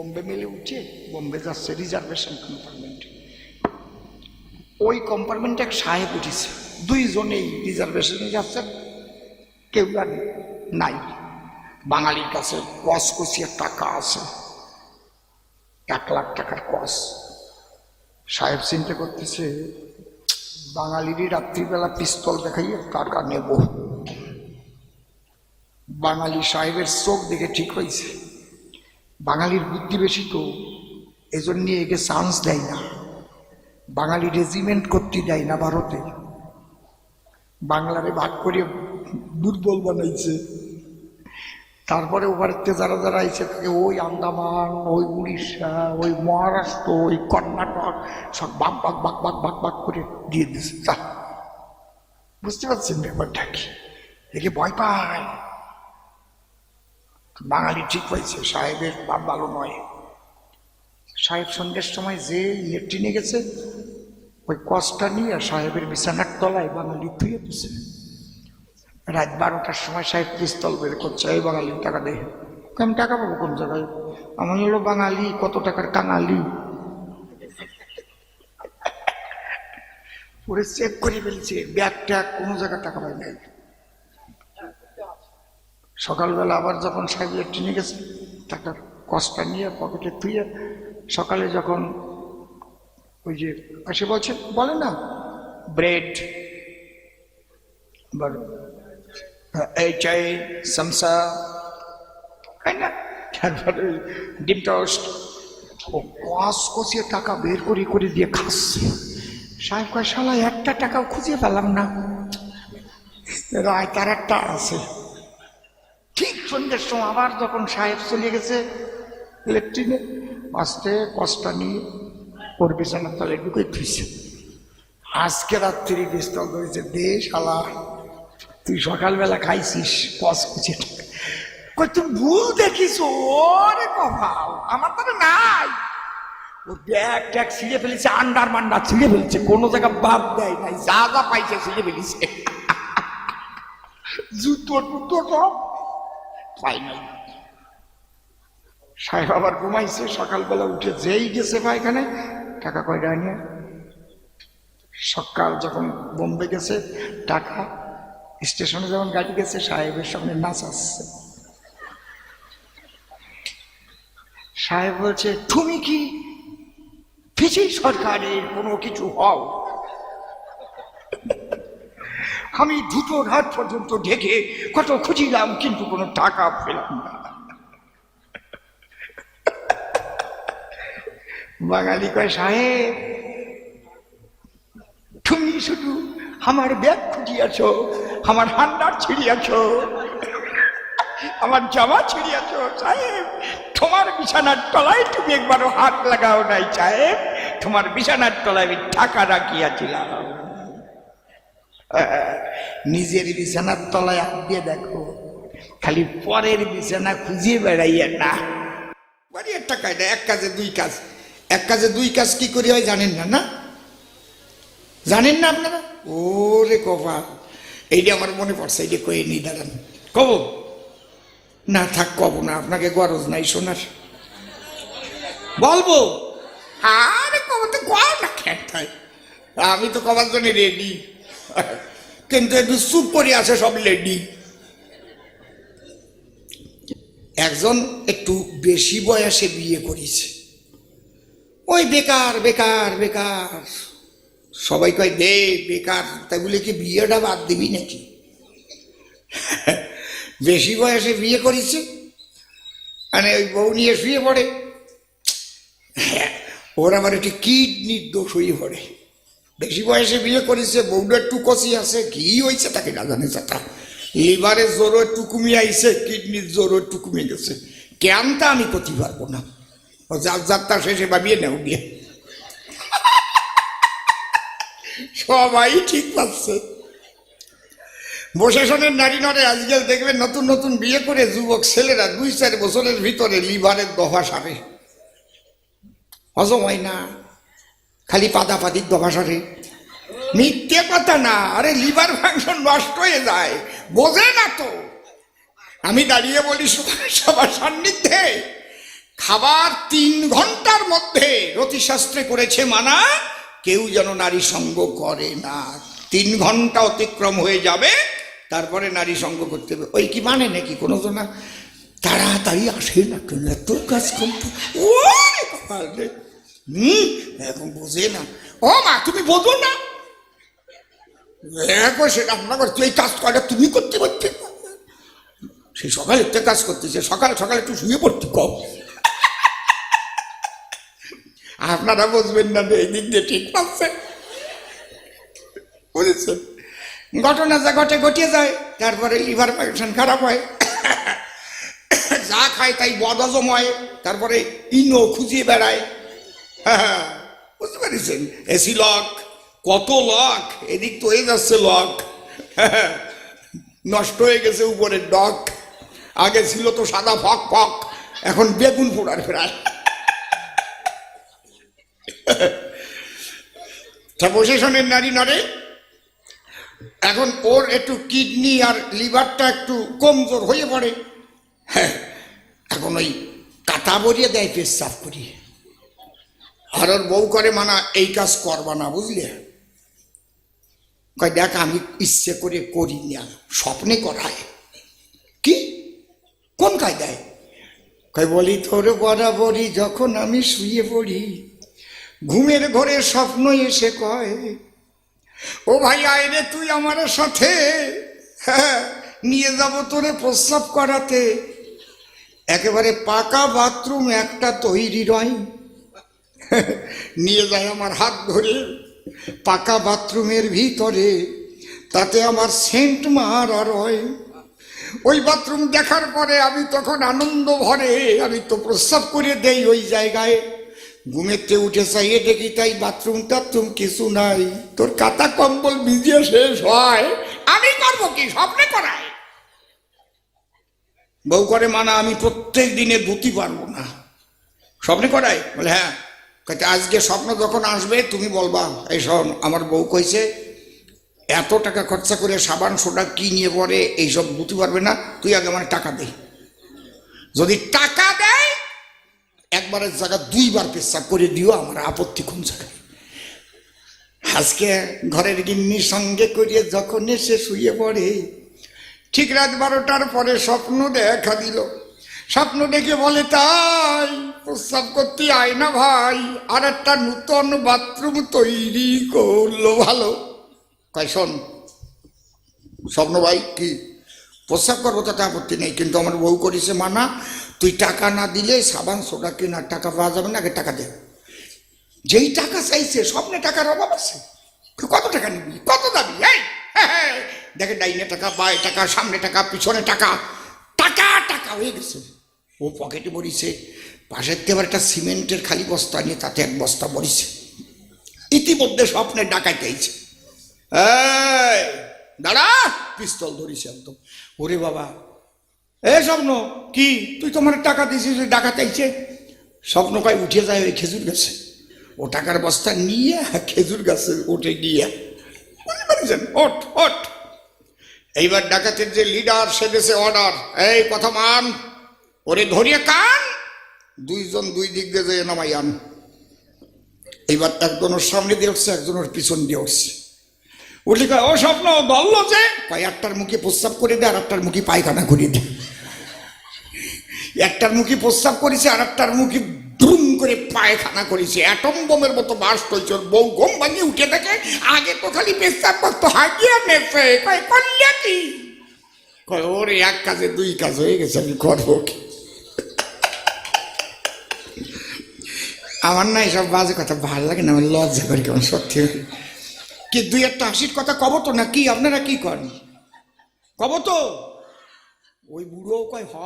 বোম্বে মেলে উঠে বোম্বে যাচ্ছে রিজার্ভেশন কম্পার্টমেন্ট ওই কম্পার্টমেন্টে এক সাহেব উঠেছে। দুইজনেই রিজার্ভেশনে যাচ্ছেন। কেউ আর নাই। বাঙালির কাছে কস কষিয়ে টাকা আছে। এক লাখ টাকার কস সাহেব চিন্তা করতেছে, বাঙালিরই রাত্রিবেলা পিস্তল দেখাইয়ে টাকা নেব। বাঙালি সাহেবের চোখ দেখে ঠিক হয়েছে। বাঙালির বুদ্ধি বেশি তো, এজন্য একে চান্স দেয় না। বাঙালি রেজিমেন্ট করতে দেয় না ভারতে। বাংলারে ভাগ করে দুর্বল বানাইছে। তারপরে ওভারেতে যারা যারা আইছে, তাকে ওই আন্দামান, ওই উড়িষ্যা, ওই মহারাষ্ট্র, ওই কর্ণাটক, সব বাক বাক বাক বাক বাক বাক করে দিয়ে দিছে বুঝতে পারছেন ব্যাপারটা কি? একে ভয় পায়। বাঙালি ঠিক হয়েছে, সাহেবের বাপ ভালো নয়। সাহেব সন্ধ্যের সময় যে লেট্রিনে গেছে, ওই কষ্টটা নিয়ে আর সাহেবের বিছানার তলায় বাঙালি ধুয়ে দিছে রাত বারোটার সময় সাহেব পিস্তল বের করছে, এই বাঙালি, টাকা দেয় আমি টাকা পাবো কোন জায়গায়? আমার হলো বাঙালি, কত টাকার কাঙালি? পরে চেক করে ফেলছে ব্যাগ কোনো জায়গায় টাকা পাই নাই। সকালবেলা আবার যখন সাহেব লেট্রিনে গেছে টাকার কষ্টটা নিয়ে পকেটে থুয়ে সকালে যখন ওই যে এসে বলছে, বলে না, ব্রেড। এই চাই সমসা। তাই না? তারপরে ডিম টোস্ট। ও কস কষিয়ে টাকা বের করে করে দিয়ে খাচ্ছে। সাহেব কয়, শালা, একটা টাকাও খুঁজে পেলাম না। রায় তার একটা আছে। সন্ধ্যের সময় আবার যখন সাহেব চলে গেছে লেট্রিনে আস্তে কষ্টটা নিয়ে ওর বিছানার তলে ঢুকে থুইছে। আজকে রাত্রি বিস্তল ধরেছে দে শালা, তুই সকালবেলা খাইছিস, কস কুচে কই, তুই ভুল দেখিস, ওরে কভাও আমার তো নাই। ও ব্যাগ ট্যাগ ছিঁড়ে ফেলেছে, আন্ডার মান্ডার ছিঁড়ে ফেলেছে, কোনো জায়গা বাদ দেয় নাই, যা যা পাইছে ছিঁড়ে ফেলেছে। জুতো টুতো সব পাই নাই সাহেব আবার ঘুমাইছে, সকালবেলা উঠে যেই গেছে পায়খানে টাকা কয়টা নিয়ে সকাল যখন বোম্বে গেছে, টাকা, স্টেশনে যখন গাড়ি গেছে, সাহেবের সামনে নাচ আসছে। সাহেব বলছে, তুমি কি ফিজি সরকারের কোনো কিছু হও? আমি দুটো রাত পর্যন্ত ঢেকে কত খুঁজিলাম, কিন্তু কোনো টাকা পেলাম না। বাঙালি কয়, সাহেব, তুমি শুধু আমার ব্যাগ খুঁজিয়াছ, আমার হান্ডার ছিড়িয়াছ, আমার জামা ছিড়িয়াছ, সাহেব, তোমার বিছানার তলায় তুমি একবারও হাত লাগাও নাই, সাহেব, তোমার বিছানার তলায় আমি টাকা রাখিয়াছিলাম। নিজের বিছানার তলায় হাত দিয়ে দেখো। খালি পরের বিছানা খুঁজে বেড়াইয়া না। বাড়ি একটা কায়দা এক কাজে দুই কাজ। এক কাজে দুই কাজ কি করি হয় জানেন না না? জানেন না আপনারা? ওরে কবা এইটা আমার মনে পড়ছে, এইটা কয়ে নি, দাঁড়ান। কব? না, থাক, কব না, আপনাকে গরজ নাই শোনার। বলব? আরে কব তো কয় না খেটাই আমি তো কবার জন্য রেডি কিন্তু একটু চুপ করে আছে সব লেডি একজন একটু বেশি বয়সে বিয়ে করেছে। ওই বেকার বেকার বেকার। সবাই কয় দে বেকার তাই বলে কি বিয়েটা বাদ দিবি নাকি? বেশি বয়সে বিয়ে করেছে। মানে ওই বউ নিয়ে শুয়ে পড়ে। ওর আবার একটি কিডনির দোষ হয়ে পড়ে। বেশি বয়সে বিয়ে করেছে বউটা একটু কষি আছে, কি হয়েছে তাকে না জানে সেটা লিভারের জোরও একটু কমিয়ে আইছে, কিডনির জোরও একটু কমে গেছে। কেমনটা আমি করতে পারব না? ও যার যাত্রা শেষে ভাবিয়ে নেও গিয়ে। সবাই ঠিক পাচ্ছে। বসেশনের নারী নরে আজকাল দেখবেন নতুন নতুন বিয়ে করে যুবক ছেলেরা দুই চার বছরের ভিতরে লিভারের দফা সারে। হজম হয় না। খালি পাতা পাতির দফা সারে মিথ্যে কথা না, আরে লিভার ফাংশন নষ্ট হয়ে যায়, বোঝে না তো। আমি দাঁড়িয়ে বলি সবার- সান্নিধ্যে, খাবার তিন ঘণ্টার মধ্যে রতিশাস্ত্রে করেছে মানা, কেউ যেন নারী সঙ্গ করে না। তিন ঘণ্টা অতিক্রম হয়ে যাবে, তারপরে নারী সঙ্গ করতে হবে। ওই কি মানে নাকি? কোনো তো না। তাড়াতাড়ি আসে না এত কাজ করতে রে। হুম এখন বোঝে না। ও মা, তুমি বোঝো না। এখন সে রান্না করতে এই কাজ করে তুমি করতে পারতে? সে সকালে একটা কাজ করতেছে সকাল সকালে একটু শুয়ে পড়তে কম আপনারা বুঝবেন না এই দিক দিয়ে ঠিক পাচ্ছে। বুঝেছেন? ঘটনা যা ঘটে, ঘটিয়ে যায়। তারপরে লিভার ফাংশন খারাপ হয়। যা খায় তাই বদহজম হয়। তারপরে ইনো খুঁজিয়ে বেড়ায়। হ্যাঁ, বুঝতে পেরেছেন? এসি লক কত লক? এদিক তো হয়ে যাচ্ছে লক। নষ্ট হয়ে গেছে উপরের ডক। আগে ছিল তো সাদা ফক ফক এখন বেগুন পোড়ার ফেরায় তা প্রশাসনের নারী নড়ে এখন ওর একটু কিডনি আর লিভারটা একটু কমজোর হয়ে পড়ে। হ্যাঁ এখন ওই কাটা বরিয়ে দেয় পেশ পেশাব করিয়ে। আর ওর বউ করে মানা, এই কাজ করবা না বুঝলে? কয়, দেখ, আমি ইচ্ছে করে করি না, স্বপ্নে করায়। কি? কোন কায়দায়? কয়, বলি তোর বরাবরই যখন আমি শুয়ে পড়ি, ঘুমের ঘরে স্বপ্ন এসে কয়, ও ভাই আইরে তুই আমার সাথে হ্যাঁ নিয়ে যাব তোরে প্রস্রাব করাতে। একেবারে পাকা বাথরুম একটা তৈরি রয় নিয়ে যায় আমার হাত ধরে, পাকা বাথরুমের ভিতরে। তাতে আমার সেন্ট মারা রয়। ওই বাথরুম দেখার পরে আমি তখন আনন্দ ভরে, আমি তো প্রস্রাব করে দেই ওই জায়গায়। ঘুমেতে উঠে চাইয়ে দেখি তাই বাথরুম টাথরুম কিছু নাই। তোর কাতা কম্বল ভিজিয়ে শেষ হয়। আমি করব কি? স্বপ্নে করায়। বউ করে মানা আমি প্রত্যেক দিনে ধুতি পারব না। স্বপ্নে করাই বলে হ্যাঁ কইতে আজকে স্বপ্ন যখন আসবে, তুমি বলবা, এই শোন, আমার বউ কইছে, এত টাকা খরচা করে সাবান, সোডা কি নিয়ে পরে এইসব বুঝতে পারবে না, তুই আগে আমার টাকা দে। যদি টাকা দেয়, একবারের জায়গা দুইবার পেশাব করে দিও, আমার আপত্তি কোন জায়গায়? আজকে ঘরের গিন্নির সঙ্গে করিয়ে যখন এসে শুয়ে পড়ে, ঠিক রাত বারোটার পরে স্বপ্ন দেখা দিল। স্বপ্ন দেখে বলে, তাই প্রস্রাব করতে আয় না ভাই। আর একটা নূতন বাথরুম তৈরি করল ভালো। কয়, শোন, স্বপ্ন ভাই, কি প্রস্রাব করব তাতে আপত্তি নেই, কিন্তু আমার বউ করেছে মানা। তুই টাকা না দিলে সাবান, সোডা কেনার টাকা পাওয়া যাবে না, আগে টাকা দে। যেই টাকা চাইছে, স্বপ্নে টাকার অভাব আছে। কত টাকা নিবি? কত দাবি। দেখে ডাইনে টাকা বাই টাকা, সামনে টাকা, পিছনে টাকা। টাকা টাকা হয়ে গেছে। ও পকেটে ভরিছে পাশের থেকে আবার একটা সিমেন্টের খালি বস্তা নিয়ে তাতে এক বস্তা ভরিছে ইতিমধ্যে স্বপ্নে ডাকাইতেছে দাঁড়া, পিস্তল ধরিস একদম। ওরে বাবা। এ স্বপ্ন, কি? তুই তোমার টাকা দিছিস ওই ডাকা চাইছে স্বপ্ন কয়, উঠে যায় ওই খেজুর গাছে। ও টাকার বস্তা নিয়ে খেজুর গাছে ওঠে গিয়ে। বুঝতে পেরেছেন এইবার ডাকাতের যে লিডার সে দেশে অর্ডার এই, কথা মান। ওরে ধরিয়ে কান। দুইজন দুই দিক দিয়ে যেয়ে নামাই আন এইবার একজনের সামনে দিয়ে উঠছে, একজনের পিছন দিয়ে উঠছে। উঠলে কয়, ও স্বপ্ন, বলল যে কয়, একটার মুখে প্রস্রাব করে দে আর একটার মুখে পায়খানা করিয়ে দে। একটার মুখে প্রস্রাব করেছে আর একটার মুখে দ্রুম করে পায়খানা করেছে। অ্যাটম বোমের মতো বাস ওর বউ ঘুম ভাঙিয়ে উঠে দেখে, আগে তো খালি পেশাব করতো, হাগিয়ে নেছে কয়, করলে কি? কয়, ওর, এক কাজে দুই কাজ হয়ে গেছে, আমি করব কি? আমার না এসব বাজে কথা ভালো লাগে না আমার লজ্জা করি কেমন সত্যি কি দুই একটা হাসির কথা কব তো না কি? আপনারা কি করেন? কব তো। ওই বুড়ো কয় হ।